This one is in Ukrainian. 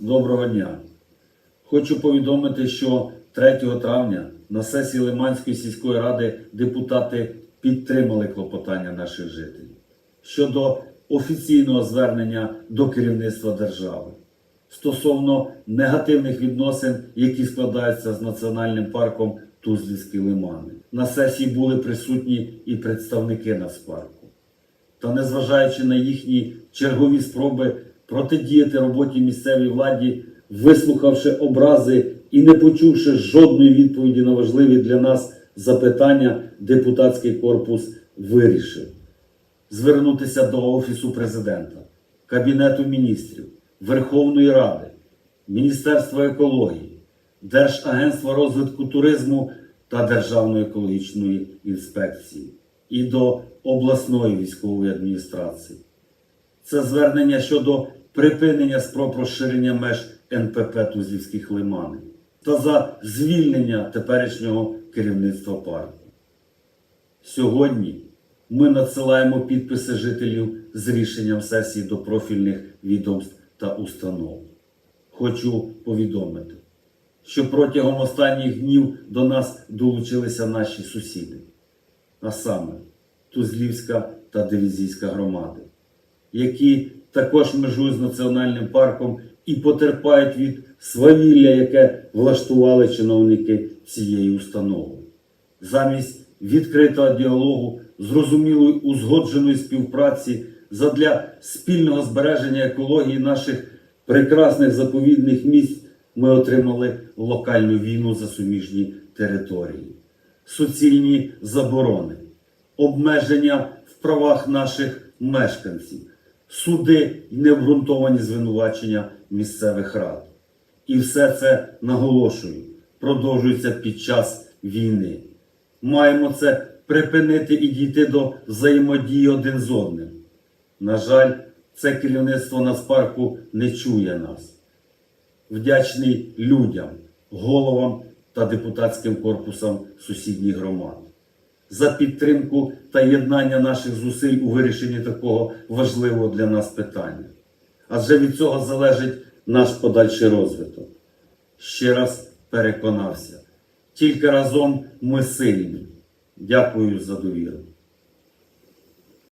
Доброго дня. Хочу повідомити, що 3 травня на сесії Лиманської сільської ради депутати підтримали клопотання наших жителів щодо офіційного звернення до керівництва держави стосовно негативних відносин, які складаються з національним парком Тузлівські лимани. На сесії були присутні і представники Нацпарку. Та незважаючи на їхні чергові спроби протидіяти роботі місцевій владі, вислухавши образи і не почувши жодної відповіді на важливі для нас запитання, депутатський корпус вирішив звернутися до Офісу президента, Кабінету міністрів, Верховної Ради, Міністерства екології, Держагентства розвитку туризму та Державної екологічної інспекції і до обласної військової адміністрації. Це звернення щодо припинення спроб розширення меж НПП Тузлівських лиманів та за звільнення теперішнього керівництва парку. Сьогодні ми надсилаємо підписи жителів з рішенням сесії до профільних відомств та установ. Хочу повідомити, що протягом останніх днів до нас долучилися наші сусіди, а саме Тузлівська та Дивізійська громади, які також межують з національним парком і потерпають від свавілля, яке влаштували чиновники цієї установи. Замість відкритого діалогу, зрозумілої узгодженої співпраці задля спільного збереження екології наших прекрасних заповідних місць ми отримали локальну війну за суміжні території, суцільні заборони, обмеження в правах наших мешканців, суди і необґрунтовані звинувачення місцевих рад. І все це наголошую, продовжується під час війни. Маємо це припинити і дійти до взаємодії один з одним. На жаль, це керівництво Нацпарку не чує нас. Вдячний людям, головам та депутатським корпусам сусідніх громад за підтримку та єднання наших зусиль у вирішенні такого важливого для нас питання. Адже від цього залежить наш подальший розвиток. Ще раз переконався, тільки разом ми сильні. Дякую за довіру.